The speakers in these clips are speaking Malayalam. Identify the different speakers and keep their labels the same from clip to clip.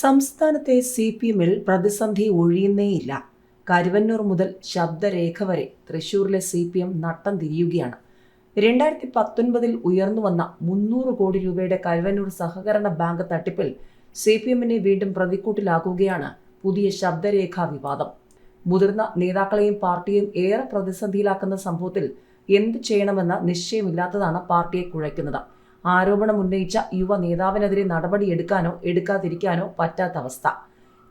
Speaker 1: സംസ്ഥാനത്തെ സി പി എമ്മിൽ പ്രതിസന്ധി ഒഴിയുന്നേയില്ല. കരുവന്നൂർ മുതൽ ശബ്ദരേഖ വരെ തൃശൂരിലെ സി പി എം നട്ടം തിരിയുകയാണ്. രണ്ടായിരത്തി പത്തൊൻപതിൽ ഉയർന്നു വന്ന മുന്നൂറ് കോടി രൂപയുടെ കരുവന്നൂർ സഹകരണ ബാങ്ക് തട്ടിപ്പിൽ സി പി എമ്മിനെ വീണ്ടും പ്രതിക്കൂട്ടിലാക്കുകയാണ് പുതിയ ശബ്ദരേഖാ വിവാദം. മുതിർന്ന നേതാക്കളെയും പാർട്ടിയെയും ഏറെ പ്രതിസന്ധിയിലാക്കുന്ന സംഭവത്തിൽ എന്ത് ചെയ്യണമെന്ന നിശ്ചയമില്ലാത്തതാണ് പാർട്ടിയെ കുഴയ്ക്കുന്നത്. ആരോപണം ഉന്നയിച്ച യുവ നേതാവിനെതിരെ നടപടിയെടുക്കാനോ എടുക്കാതിരിക്കാനോ പറ്റാത്ത അവസ്ഥ.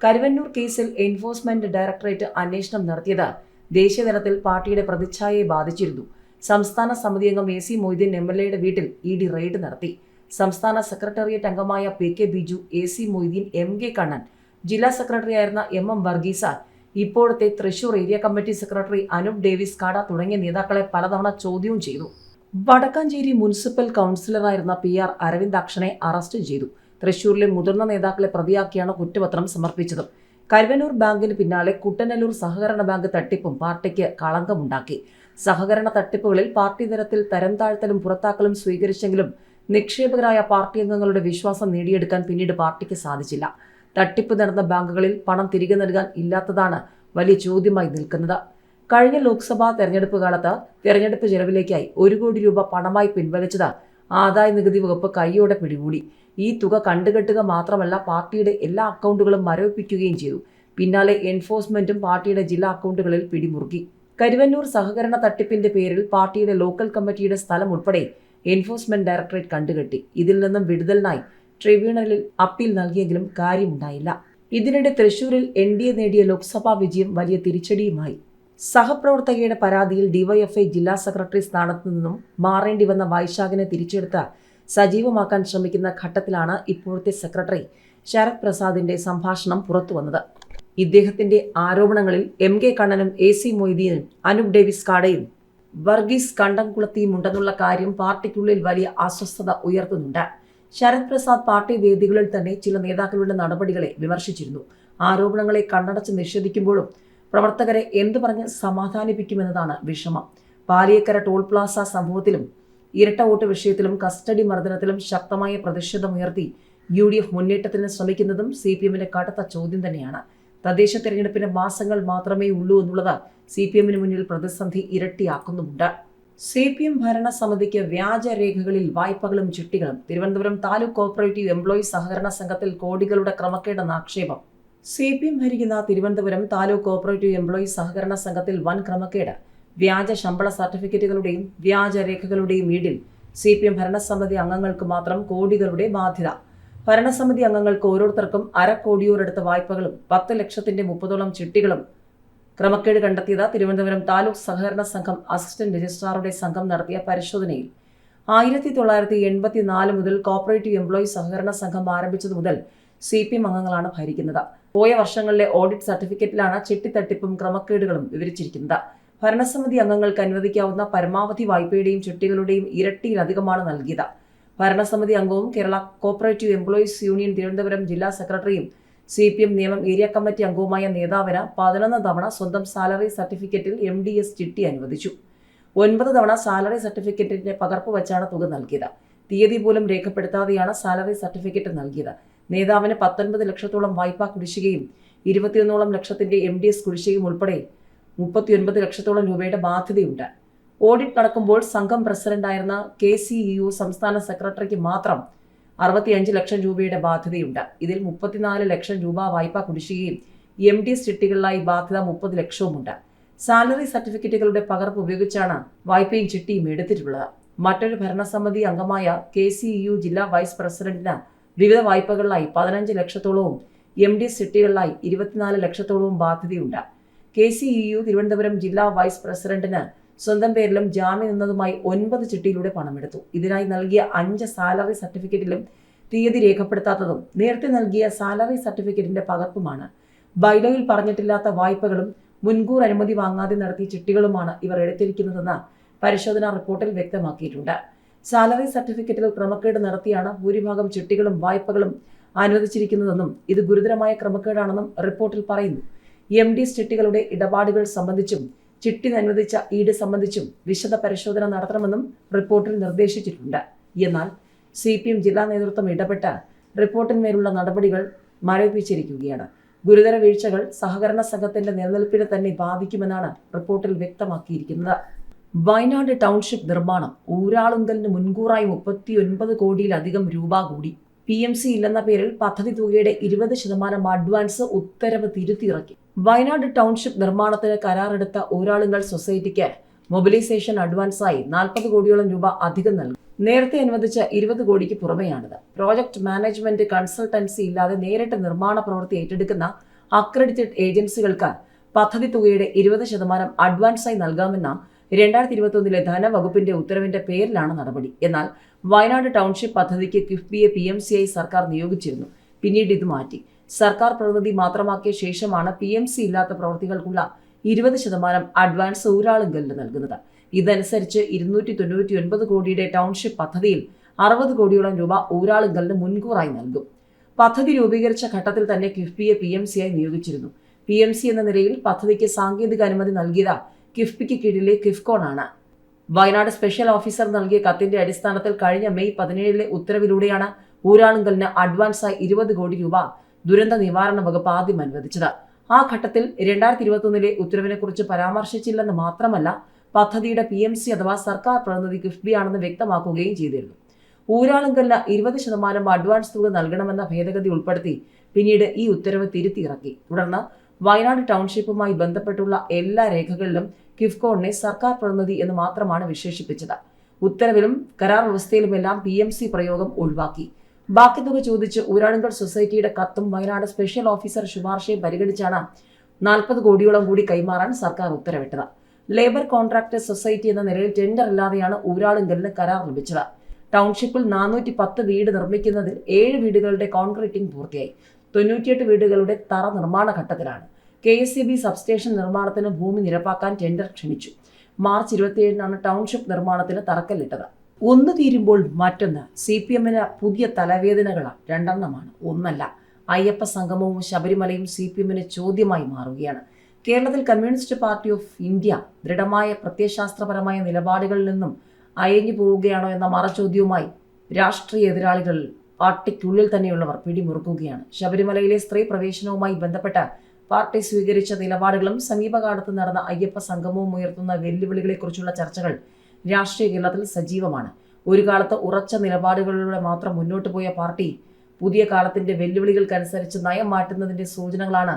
Speaker 1: കരുവന്നൂർ കേസിൽ എൻഫോഴ്സ്മെന്റ് ഡയറക്ടറേറ്റ് അന്വേഷണം നടത്തിയത് ദേശീയതലത്തിൽ പാർട്ടിയുടെ പ്രതിച്ഛായയെ ബാധിച്ചിരുന്നു. സംസ്ഥാന സമിതി അംഗം A C Moideen M L എയുടെ വീട്ടിൽ ഇ ഡി റെയ്ഡ് നടത്തി. സംസ്ഥാന സെക്രട്ടേറിയറ്റ് അംഗമായ P K Biju A C Moideen M K Kannan ജില്ലാ സെക്രട്ടറി സെക്രട്ടറിയായിരുന്ന എം എം വർഗീസ ഇപ്പോഴത്തെ Thrissur area committee secretary Anoop Davis Kada തുടങ്ങിയ നേതാക്കളെ പലതവണ ചോദ്യവും ചെയ്തു. വടക്കാഞ്ചേരി മുനിസിപ്പൽ കൗൺസിലറായിരുന്ന പി ആർ അരവിന്ദാക്ഷനെ അറസ്റ്റ് ചെയ്തു. തൃശൂരിലെ മുതിർന്ന നേതാക്കളെ പ്രതിയാക്കിയാണ് കുറ്റപത്രം സമർപ്പിച്ചത്. കരുവനൂർ ബാങ്കിന് പിന്നാലെ കുട്ടനല്ലൂർ സഹകരണ ബാങ്ക് തട്ടിപ്പും പാർട്ടിക്ക് കളങ്കമുണ്ടാക്കി. സഹകരണ തട്ടിപ്പുകളിൽ പാർട്ടി തരത്തിൽ തരം താഴ്ത്തലും പുറത്താക്കലും സ്വീകരിച്ചെങ്കിലും നിക്ഷേപകരായ പാർട്ടി അംഗങ്ങളുടെ വിശ്വാസം നേടിയെടുക്കാൻ പിന്നീട് പാർട്ടിക്ക് സാധിച്ചില്ല. തട്ടിപ്പ് നടന്ന ബാങ്കുകളിൽ പണം തിരികെ നൽകാൻ ഇല്ലാത്തതാണ് വലിയ ചോദ്യമായി നിൽക്കുന്നത്. കഴിഞ്ഞ ലോക്സഭാ തെരഞ്ഞെടുപ്പ് കാലത്ത് തെരഞ്ഞെടുപ്പ് ചെലവിലേക്കായി ഒരു കോടി രൂപ പണമായി പിൻവലിച്ചത് ആദായ നികുതി വകുപ്പ് കൈയോടെ പിടികൂടി. ഈ തുക കണ്ടുകെട്ടുക മാത്രമല്ല പാർട്ടിയുടെ എല്ലാ അക്കൗണ്ടുകളും മരവിപ്പിക്കുകയും ചെയ്തു. പിന്നാലെ എൻഫോഴ്സ്മെന്റും പാർട്ടിയുടെ ജില്ലാ അക്കൗണ്ടുകളിൽ പിടിമുറുക്കി. കരുവന്നൂർ സഹകരണ തട്ടിപ്പിന്റെ പേരിൽ പാർട്ടിയുടെ ലോക്കൽ കമ്മിറ്റിയുടെ സ്ഥലം ഉൾപ്പെടെ എൻഫോഴ്സ്മെന്റ് ഡയറക്ടറേറ്റ് കണ്ടുകെട്ടി. ഇതിൽ നിന്നും വിടുതലിനായി ട്രിബ്യൂണലിൽ അപ്പീൽ നൽകിയെങ്കിലും കാര്യമുണ്ടായില്ല. ഇതിനിടെ തൃശൂരിൽ എൻ ഡി എ നേടിയ ലോക്സഭാ വിജയം വലിയ തിരിച്ചടിയുമായി. സഹപ്രവർത്തകയുടെ പരാതിയിൽ ഡിവൈഎഫ്ഐ ജില്ലാ സെക്രട്ടറി സ്ഥാനത്തു നിന്നും മാറേണ്ടി വന്ന വൈശാഖിനെ തിരിച്ചെടുത്ത് സജീവമാക്കാൻ ശ്രമിക്കുന്ന ഘട്ടത്തിലാണ് ഇപ്പോഴത്തെ സെക്രട്ടറി ശരത് പ്രസാദിന്റെ സംഭാഷണം പുറത്തുവന്നത് ഇദ്ദേഹത്തിന്റെ ആരോപണങ്ങളിൽ എം കെ കണ്ണനും എ സി മൊയ്തീനും അനൂപ് ഡേവിസ് കാടയും വർഗീസ് കണ്ടംകുളത്തിയും ഉണ്ടെന്നുള്ള കാര്യം പാർട്ടിക്കുള്ളിൽ വലിയ അസ്വസ്ഥത ഉയർത്തുന്നുണ്ട്. ശരത് പ്രസാദ് പാർട്ടി വേദികളിൽ തന്നെ ചില നേതാക്കളുടെ നടപടികളെ വിമർശിച്ചിരുന്നു. ആരോപണങ്ങളെ കണ്ണടച്ച് നിഷേധിക്കുമ്പോഴും പ്രവർത്തകരെ എന്തു പറഞ്ഞ് സമാധാനിപ്പിക്കുമെന്നതാണ് വിഷമം. പാലിയക്കര ടോൾ പ്ലാസ സംഭവത്തിലും ഇരട്ട വോട്ട് വിഷയത്തിലും കസ്റ്റഡി മർദ്ദനത്തിലും ശക്തമായ പ്രതിഷേധമുയർത്തി യു ഡി എഫ് മുന്നേറ്റത്തിന് ശ്രമിക്കുന്നതും സി പി എമ്മിന്റെ കടുത്ത ചോദ്യം തന്നെയാണ്. തദ്ദേശ തെരഞ്ഞെടുപ്പിന് മാസങ്ങൾ മാത്രമേ ഉള്ളൂ എന്നുള്ളത് സി പി എമ്മിന് മുന്നിൽ പ്രതിസന്ധി ഇരട്ടിയാക്കുന്നുമുണ്ട്. സി പി എം ഭരണസമിതിക്ക് വ്യാജരേഖകളിൽ വായ്പകളും ചിട്ടികളും. തിരുവനന്തപുരം താലൂക്ക് കോപ്പറേറ്റീവ് എംപ്ലോയീസ് സഹകരണ സംഘത്തിൽ കോടികളുടെ ക്രമക്കേടെന്ന ആക്ഷേപം. സി പി എം ഭരിക്കുന്ന തിരുവനന്തപുരം താലൂക്ക് കോപ്പറേറ്റീവ് എംപ്ലോയീസ് സഹകരണ സംഘത്തിൽ വൻ ക്രമക്കേട്. വ്യാജ ശമ്പള സർട്ടിഫിക്കറ്റുകളുടെയും വ്യാജ രേഖകളുടെയും വീടിൽ സി പി എം ഭരണസമിതി അംഗങ്ങൾക്ക് മാത്രം കോടികളുടെ ബാധ്യത. ഭരണസമിതി അംഗങ്ങൾക്ക് ഓരോരുത്തർക്കും അര വായ്പകളും പത്ത് ലക്ഷത്തിന്റെ മുപ്പതോളം ചിട്ടികളും. ക്രമക്കേട് കണ്ടെത്തിയത് തിരുവനന്തപുരം താലൂക്ക് സഹകരണ സംഘം അസിസ്റ്റന്റ് രജിസ്ട്രാറുടെ സംഘം നടത്തിയ പരിശോധനയിൽ. ആയിരത്തി തൊള്ളായിരത്തി എൺപത്തിനാല് മുതൽ കോപ്പറേറ്റീവ് എംപ്ലോയീസ് സഹകരണ സംഘം ആരംഭിച്ചതു മുതൽ സി പി എം അംഗങ്ങളാണ് ഭരിക്കുന്നത്. പോയ വർഷങ്ങളിലെ ഓഡിറ്റ് സർട്ടിഫിക്കറ്റിലാണ് ചിട്ടിത്തട്ടിപ്പും ക്രമക്കേടുകളും വിവരിച്ചിരിക്കുന്നത്. ഭരണസമിതി അംഗങ്ങൾക്ക് അനുവദിക്കാവുന്ന പരമാവധി വായ്പയുടെയും ചിട്ടികളുടെയും ഇരട്ടിയിലധികമാണ് നൽകിയത്. ഭരണസമിതി അംഗവും Kerala cooperative employees union Thiruvananthapuram ജില്ലാ സെക്രട്ടറിയും സി പി എം നിയമം ഏരിയ കമ്മിറ്റി അംഗവുമായ നേതാവിന് പതിനൊന്ന് തവണ സ്വന്തം സാലറി സർട്ടിഫിക്കറ്റിൽ എം ഡി എസ് ചിട്ടി അനുവദിച്ചു. ഒൻപത് തവണ സാലറി സർട്ടിഫിക്കറ്റിന്റെ പകർപ്പ് വെച്ചാണ് തുക നൽകിയത്. തീയതി പോലും രേഖപ്പെടുത്താതെയാണ് സാലറി സർട്ടിഫിക്കറ്റ് നൽകിയത്. നേതാവിന് പത്തൊൻപത് ലക്ഷത്തോളം വായ്പാ കുടിശ്ശികയും ഇരുപത്തിയൊന്നോളം ലക്ഷത്തിന്റെ എം ഡി എസ് കുടിശ്ശികയും ഉൾപ്പെടെ മുപ്പത്തിയൊൻപത് ലക്ഷത്തോളം രൂപയുടെ ബാധ്യതയുണ്ട്. ഓഡിറ്റ് നടക്കുമ്പോൾ സംഘം പ്രസിഡന്റായിരുന്ന കെ സി യു സംസ്ഥാന സെക്രട്ടറിക്ക് മാത്രം അറുപത്തിയഞ്ച് ലക്ഷം രൂപയുടെ ബാധ്യതയുണ്ട്. ഇതിൽ മുപ്പത്തിനാല് ലക്ഷം രൂപ വായ്പാ കുടിശ്ശികയും എം ഡി എസ് ചിട്ടികളിലായി ബാധ്യത മുപ്പത് ലക്ഷവുമുണ്ട്. സാലറി സർട്ടിഫിക്കറ്റുകളുടെ പകർപ്പ് ഉപയോഗിച്ചാണ് വായ്പയും ചിട്ടിയും എടുത്തിട്ടുള്ളത്. മറ്റൊരു ഭരണസമിതി അംഗമായ കെ സി യു ജില്ലാ വൈസ് പ്രസിഡന്റിന് വിവിധ വായ്പകളിലായി പതിനഞ്ച് ലക്ഷത്തോളവും എം ഡി സിറ്റികളിലായി ഇരുപത്തിനാല് ലക്ഷത്തോളവും ബാധ്യതയുണ്ട്. കെ സി യു തിരുവനന്തപുരം ജില്ലാ വൈസ് പ്രസിഡന്റിന് സ്വന്തം പേരിലും ജാമ്യം നിന്നതുമായി ഒൻപത് ചിട്ടിയിലൂടെ പണമെടുത്തു. ഇതിനായി നൽകിയ അഞ്ച് സാലറി സർട്ടിഫിക്കറ്റിലും തീയതി രേഖപ്പെടുത്താത്തതും നേരത്തെ നൽകിയ സാലറി സർട്ടിഫിക്കറ്റിന്റെ പകർപ്പുമാണ്. ബൈലോയിൽ പറഞ്ഞിട്ടില്ലാത്ത വായ്പകളും മുൻകൂർ അനുമതി വാങ്ങാതെ നടത്തിയ ചിട്ടികളുമാണ് ഇവർ എടുത്തിരിക്കുന്നതെന്ന് പരിശോധനാ റിപ്പോർട്ടിൽ വ്യക്തമാക്കിയിട്ടുണ്ട്. സാലറി സർട്ടിഫിക്കറ്റിൽ ക്രമക്കേട് നടത്തിയാണ് ഭൂരിഭാഗം ചിട്ടികളും വായ്പകളും അനുവദിച്ചിരിക്കുന്നതെന്നും ഇത് ഗുരുതരമായ ക്രമക്കേടാണെന്നും റിപ്പോർട്ടിൽ പറയുന്നു. എം ഡി ചിട്ടികളുടെ ഇടപാടുകൾ സംബന്ധിച്ചും ചിട്ടി അനുവദിച്ച ഈട് സംബന്ധിച്ചും വിശദ പരിശോധന നടത്തണമെന്നും റിപ്പോർട്ടിൽ നിർദ്ദേശിച്ചിട്ടുണ്ട്. എന്നാൽ സി പി എം ജില്ലാ നേതൃത്വം ഇടപെട്ട് റിപ്പോർട്ടിന്മേലുള്ള നടപടികൾ മരവിപ്പിച്ചിരിക്കുകയാണ്. ഗുരുതര വീഴ്ചകൾ സഹകരണ സംഘത്തിന്റെ നിലനിൽപ്പിനെ തന്നെ ബാധിക്കുമെന്നാണ് റിപ്പോർട്ടിൽ വ്യക്തമാക്കിയിരിക്കുന്നത്. വയനാട് ടൗൺഷിപ്പ് നിർമ്മാണം. ഊരാളുങ്കലിന് മുൻകൂറായി മുപ്പത്തി ഒൻപത് കോടിയിലധികം രൂപ കൂടി. പി എം സി ഇല്ലെന്ന പേരിൽ പദ്ധതി തുകയുടെ ഇരുപത് ശതമാനം അഡ്വാൻസ് ഉത്തരവ് തിരുത്തിയിറക്കി. വയനാട് ടൗൺഷിപ്പ് നിർമ്മാണത്തിന് കരാറെടുത്ത ഊരാളുങ്കൽ സൊസൈറ്റിക്ക് മൊബിലൈസേഷൻ അഡ്വാൻസായി നാൽപ്പത് കോടിയോളം രൂപ അധികം നൽകി. നേരത്തെ അനുവദിച്ച ഇരുപത് കോടിക്ക് പുറമെയാണിത്. പ്രോജക്ട് മാനേജ്മെന്റ് കൺസൾട്ടൻസി ഇല്ലാതെ നേരിട്ട് നിർമ്മാണ പ്രവൃത്തി ഏറ്റെടുക്കുന്ന അക്രഡിറ്റഡ് ഏജൻസികൾക്ക് പദ്ധതി തുകയുടെ ഇരുപത് ശതമാനം അഡ്വാൻസായി നൽകാമെന്ന രണ്ടായിരത്തി ഇരുപത്തൊന്നിലെ ധനവകുപ്പിന്റെ ഉത്തരവിന്റെ പേരിലാണ് നടപടി. എന്നാൽ വയനാട് ടൗൺഷിപ്പ് പദ്ധതിക്ക് കിഫ്ബിയെ പി എം സി ഐ സർക്കാർ നിയോഗിച്ചിരുന്നു. പിന്നീട് ഇത് മാറ്റി. സർക്കാർ പ്രതിനിധി മാത്രമാക്കിയ ശേഷമാണ് പി എം സി ഇല്ലാത്ത പ്രവൃത്തികൾക്കുള്ള ഇരുപത് ശതമാനം അഡ്വാൻസ് ഊരാളുങ്കലിന് നൽകുന്നത്. ഇതനുസരിച്ച് ഇരുന്നൂറ്റി തൊണ്ണൂറ്റി ഒൻപത് കോടിയുടെ ടൗൺഷിപ്പ് പദ്ധതിയിൽ അറുപത് കോടിയോളം രൂപ ഊരാളുങ്കലിന് മുൻകൂറായി നൽകും. പദ്ധതി രൂപീകരിച്ച ഘട്ടത്തിൽ തന്നെ കിഫ്ബിയെ പി എം സിയായി നിയോഗിച്ചിരുന്നു. പി എം സി എന്ന നിലയിൽ പദ്ധതിക്ക് സാങ്കേതിക അനുമതി നൽകിയത് കിഫ്ബിക്ക് കീഴിലെ കിഫ്കോണാണ്. വയനാട് സ്പെഷ്യൽ ഓഫീസർ നൽകിയ കത്തിന്റെ അടിസ്ഥാനത്തിൽ കഴിഞ്ഞ മെയ് പതിനേഴിലെ ഉത്തരവിലൂടെയാണ് ഊരാളുങ്കലിന് അഡ്വാൻസായി ഇരുപത് കോടി രൂപ ദുരന്ത നിവാരണ വകുപ്പ് ആദ്യം അനുവദിച്ചത്. ആ ഘട്ടത്തിൽ രണ്ടായിരത്തി ഇരുപത്തൊന്നിലെ ഉത്തരവിനെക്കുറിച്ച് പരാമർശിച്ചില്ലെന്ന് മാത്രമല്ല പദ്ധതിയുടെ പി എം സി അഥവാ സർക്കാർ പ്രതിനിധി കിഫ്ബിയാണെന്ന് വ്യക്തമാക്കുകയും ചെയ്തിരുന്നു. ഊരാളുങ്കലിന് ഇരുപത് ശതമാനം അഡ്വാൻസ് തുക നൽകണമെന്ന ഭേദഗതി ഉൾപ്പെടുത്തി പിന്നീട് ഈ ഉത്തരവ് തിരുത്തിയിറക്കി. തുടർന്ന് വയനാട് ടൗൺഷിപ്പുമായി ബന്ധപ്പെട്ടുള്ള എല്ലാ രേഖകളിലും കിഫ്കോണിനെ സർക്കാർ പ്രതിനിധി എന്ന് മാത്രമാണ് വിശേഷിപ്പിച്ചത്. ഉത്തരവിലും കരാർ വ്യവസ്ഥയിലുമെല്ലാം പി എം സി പ്രയോഗം ഒഴിവാക്കി. ബാക്കി തുക ചോദിച്ച് ഊരാളുങ്കൽ സൊസൈറ്റിയുടെ കത്തും വയനാട് സ്പെഷ്യൽ ഓഫീസർ ശുപാർശയും പരിഗണിച്ചാണ് നാൽപ്പത് കോടിയോളം കൂടി കൈമാറാൻ സർക്കാർ ഉത്തരവിട്ടത്. ലേബർ കോൺട്രാക്ടേഴ്സ് സൊസൈറ്റി എന്ന നിലയിൽ ടെൻഡർ ഇല്ലാതെയാണ് ഊരാളുങ്കലിന് കരാർ ലഭിച്ചത്. ടൗൺഷിപ്പിൽ നാനൂറ്റി പത്ത് വീട് നിർമ്മിക്കുന്നതിൽ ഏഴ് വീടുകളുടെ കോൺക്രീറ്റിംഗ് പൂർത്തിയായി. തൊണ്ണൂറ്റിയെട്ട് വീടുകളുടെ തറ നിർമ്മാണ ഘട്ടത്തിലാണ്. K S C B substation നിർമ്മാണത്തിന് ഭൂമി നിരപ്പാക്കാൻ ടെൻഡർ ക്ഷണിച്ചു. മാർച്ച് ഇരുപത്തിയേഴിനാണ് ടൗൺഷിപ്പ് നിർമ്മാണത്തിന് തറക്കല്ലിട്ടത്. ഒന്ന് തീരുമ്പോൾ മറ്റൊന്ന് സി പി എമ്മിന് പുതിയ തലവേദനകളാണ് രണ്ടെണ്ണമാണ്. ഒന്നല്ല അയ്യപ്പ സംഗമവും ശബരിമലയും സി പി എമ്മിന് ചോദ്യമായി മാറുകയാണ്. കേരളത്തിൽ കമ്മ്യൂണിസ്റ്റ് പാർട്ടി ഓഫ് ഇന്ത്യ ദൃഢമായ പ്രത്യയശാസ്ത്രപരമായ നിലപാടുകളിൽ നിന്നും അയഞ്ഞു പോവുകയാണോ എന്ന മറചോദ്യവുമായി രാഷ്ട്രീയ എതിരാളികൾ പാർട്ടിക്കുള്ളിൽ തന്നെയുള്ളവർ പിടിമുറുക്കുകയാണ്. ശബരിമലയിലെ സ്ത്രീ പ്രവേശനവുമായി ബന്ധപ്പെട്ട പാർട്ടി സ്വീകരിച്ച നിലപാടുകളും സമീപകാലത്ത് നടന്ന അയ്യപ്പ സംഗമവും ഉയർത്തുന്ന വെല്ലുവിളികളെക്കുറിച്ചുള്ള ചർച്ചകൾ രാഷ്ട്രീയ കേരളത്തിൽ സജീവമാണ്. ഒരു കാലത്ത് ഉറച്ച നിലപാടുകളിലൂടെ മാത്രം മുന്നോട്ട് പോയ പാർട്ടി പുതിയ കാലത്തിന്റെ വെല്ലുവിളികൾക്കനുസരിച്ച് നയം മാറ്റുന്നതിന്റെ സൂചനകളാണ്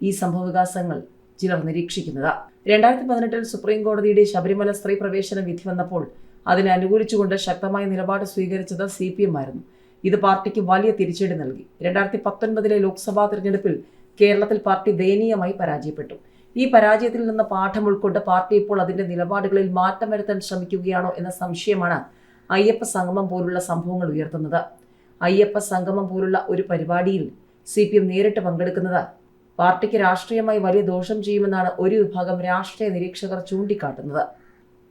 Speaker 1: ഈ സംഭവവികാസങ്ങൾ ചിലർ നിരീക്ഷിക്കുന്നത്. രണ്ടായിരത്തി പതിനെട്ടിൽ സുപ്രീം കോടതിയുടെ ശബരിമല സ്ത്രീ പ്രവേശന വിധി വന്നപ്പോൾ അതിനെ അനുകൂലിച്ചുകൊണ്ട് ശക്തമായ നിലപാട് സ്വീകരിച്ചത് സി പി എം ആയിരുന്നു. ഇത് പാർട്ടിക്ക് വലിയ തിരിച്ചടി നൽകി. രണ്ടായിരത്തി പത്തൊൻപതിലെ ലോക്സഭാ തിരഞ്ഞെടുപ്പിൽ കേരളത്തിൽ പാർട്ടി ദയനീയമായി പരാജയപ്പെട്ടു. ഈ പരാജയത്തിൽ നിന്ന് പാഠം ഉൾക്കൊണ്ട് പാർട്ടി ഇപ്പോൾ അതിന്റെ നിലപാടുകളിൽ മാറ്റം വരുത്താൻ ശ്രമിക്കുകയാണോ എന്ന സംശയമാണ് അയ്യപ്പ സംഗമം പോലുള്ള സംഭവങ്ങൾ ഉയർത്തുന്നത്. അയ്യപ്പ സംഗമം പോലുള്ള ഒരു പരിപാടിയിൽ സി പി എം നേരിട്ട് പങ്കെടുക്കുന്നത് പാർട്ടിക്ക് രാഷ്ട്രീയമായി വലിയ ദോഷം ചെയ്യുമെന്നാണ് ഒരു വിഭാഗം രാഷ്ട്രീയ നിരീക്ഷകർ ചൂണ്ടിക്കാട്ടുന്നത്.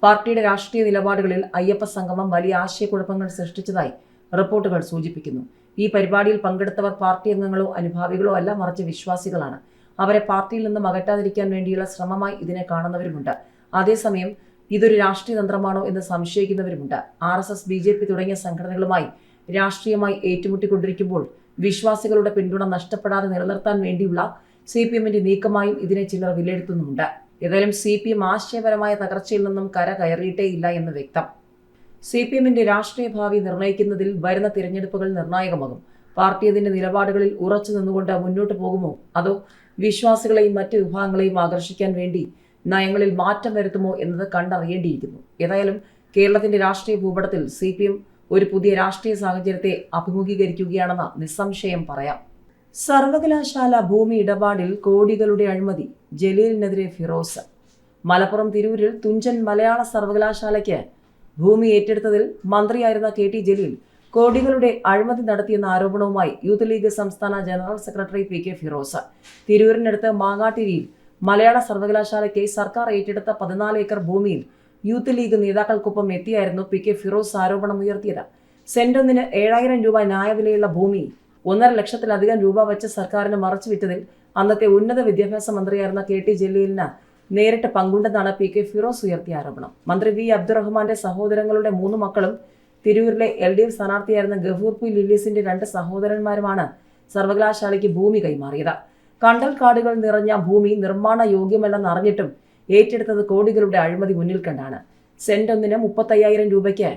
Speaker 1: പാർട്ടിയുടെ രാഷ്ട്രീയ നിലപാടുകളിൽ അയ്യപ്പ സംഗമം വലിയ ആശയക്കുഴപ്പങ്ങൾ സൃഷ്ടിച്ചതായി റിപ്പോർട്ടുകൾ സൂചിപ്പിക്കുന്നു. ഈ പരിപാടിയിൽ പങ്കെടുത്തവർ പാർട്ടി അംഗങ്ങളോ അനുഭാവികളോ അല്ല മറിച്ച് വിശ്വാസികളാണ്. അവരെ പാർട്ടിയിൽ നിന്നും അകറ്റാതിരിക്കാൻ വേണ്ടിയുള്ള ശ്രമമായി ഇതിനെ കാണുന്നവരുമുണ്ട്. അതേസമയം ഇതൊരു രാഷ്ട്രീയ തന്ത്രമാണോ എന്ന് സംശയിക്കുന്നവരുമുണ്ട്. R S S B J P തുടങ്ങിയ സംഘടനകളുമായി രാഷ്ട്രീയമായി ഏറ്റുമുട്ടിക്കൊണ്ടിരിക്കുമ്പോൾ വിശ്വാസികളുടെ പിന്തുണ നഷ്ടപ്പെടാതെ നിലനിർത്താൻ വേണ്ടിയുള്ള സി പി എമ്മിന്റെ നീക്കമായും ഇതിനെ ചിലർ വിലയിരുത്തുന്നുമുണ്ട്. ഏതായാലും സി പി എം ആശയപരമായ തകർച്ചയിൽ നിന്നും കര കയറിയിട്ടേ ഇല്ല എന്ന് വ്യക്തം. സി പി എമ്മിന്റെ രാഷ്ട്രീയ ഭാവി നിർണയിക്കുന്നതിൽ വരുന്ന തിരഞ്ഞെടുപ്പുകൾ നിർണായകമാകും. പാർട്ടി അതിന്റെ നിലപാടുകളിൽ ഉറച്ചു നിന്നുകൊണ്ട് മുന്നോട്ട് പോകുമോ? അതോ വിശ്വാസികളെയും മറ്റ് വിഭാഗങ്ങളെയും ആകർഷിക്കാൻ വേണ്ടി നയങ്ങളിൽ മാറ്റം വരുത്തുമോ എന്നത് കണ്ടറിയേണ്ടിയിരിക്കുന്നു. ഏതായാലും കേരളത്തിന്റെ രാഷ്ട്രീയ ഭൂപടത്തിൽ സി പി എം ഒരു പുതിയ രാഷ്ട്രീയ സാഹചര്യത്തെ അഭിമുഖീകരിക്കുകയാണെന്ന് നിസ്സംശയം പറയാം. സർവകലാശാല ഭൂമി ഇടപാടിൽ കോടികളുടെ അഴിമതി ജലീലിനെതിരെ ഫിറോസ്. മലപ്പുറം തിരൂരിൽ തുഞ്ചൻ മലയാള സർവകലാശാലയ്ക്ക് ഭൂമി ഏറ്റെടുത്തതിൽ മന്ത്രിയായിരുന്ന കെ ടി ജലീൽ കോടികളുടെ അഴിമതി നടത്തിയെന്ന ആരോപണവുമായി യൂത്ത് ലീഗ് സംസ്ഥാന general secretary P K Firoz. തിരൂരിനടുത്ത് മാങ്ങാട്ടിരിയിൽ മലയാള സർവകലാശാലയ്ക്ക് സർക്കാർ ഏറ്റെടുത്ത പതിനാല് ഏക്കർ ഭൂമിയിൽ യൂത്ത് ലീഗ് നേതാക്കൾക്കൊപ്പം എത്തിയായിരുന്നു പി കെ ഫിറോസ് ആരോപണം ഉയർത്തിയത് സെന്റൊന്നിന് ഏഴായിരം രൂപ ന്യായവിലയുള്ള ഭൂമി ഒന്നര ലക്ഷത്തിലധികം രൂപ വെച്ച് സർക്കാരിന് മറച്ചുവിറ്റതിൽ അന്നത്തെ ഉന്നത വിദ്യാഭ്യാസ മന്ത്രിയായിരുന്ന കെ ടി ജലീലിന് നേരിട്ട് പങ്കുണ്ടെന്നാണ് പി കെ ഫിറോസ് ഉയർത്തിയ ആരോപണം. മന്ത്രി വി അബ്ദുറഹ്മാന്റെ സഹോദരങ്ങളുടെ മൂന്ന് മക്കളും തിരൂരിലെ എൽ ഡി എഫ് സ്ഥാനാർത്ഥിയായിരുന്ന ഗഫൂർ പി ലില്ലീസിന്റെ രണ്ട് സഹോദരന്മാരുമാണ് സർവകലാശാലയ്ക്ക് ഭൂമി കൈമാറിയത്. കണ്ടൽ കാടുകൾ നിറഞ്ഞ ഭൂമി നിർമ്മാണ യോഗ്യമല്ലെന്ന് അറിഞ്ഞിട്ടും ഏറ്റെടുത്തത് കോടികളുടെ അഴിമതി മുന്നിൽ കണ്ടാണ്. സെന്റ് ഒന്നിന് മുപ്പത്തയ്യായിരം രൂപയ്ക്ക്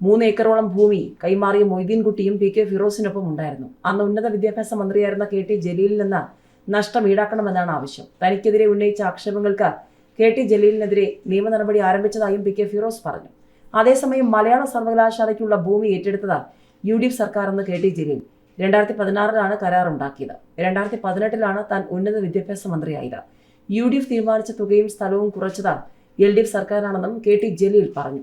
Speaker 1: മൂന്ന് ഏക്കറോളം ഭൂമി കൈമാറിയ മൊയ്തീൻകുട്ടിയും പി കെ ഫിറോസിനൊപ്പം ഉണ്ടായിരുന്നു. അന്ന് ഉന്നത വിദ്യാഭ്യാസ മന്ത്രിയായിരുന്ന കെ ടി ജലീലിൽ നിന്ന് നഷ്ടം ഈടാക്കണമെന്നാണ് ആവശ്യം. തനിക്കെതിരെ ഉന്നയിച്ച ആക്ഷേപങ്ങൾക്ക് കെ ടി ജലീലിനെതിരെ നിയമ നടപടി ആരംഭിച്ചതായും പി കെ ഫിറോസ് പറഞ്ഞു. അതേസമയം മലയാള സർവകലാശാലയ്ക്കുള്ള ഭൂമി ഏറ്റെടുത്തത് യു ഡി എഫ് സർക്കാരെന്ന് കെ ടി ജലീൽ. രണ്ടായിരത്തി പതിനാറിലാണ് കരാറുണ്ടാക്കിയത്. രണ്ടായിരത്തി പതിനെട്ടിലാണ് താൻ ഉന്നത വിദ്യാഭ്യാസ മന്ത്രിയായത്. യു ഡി എഫ് തീരുമാനിച്ച തുകയും സ്ഥലവും കുറച്ചത് എൽ ഡി എഫ് സർക്കാരാണെന്നും കെ ടി ജലീൽ പറഞ്ഞു.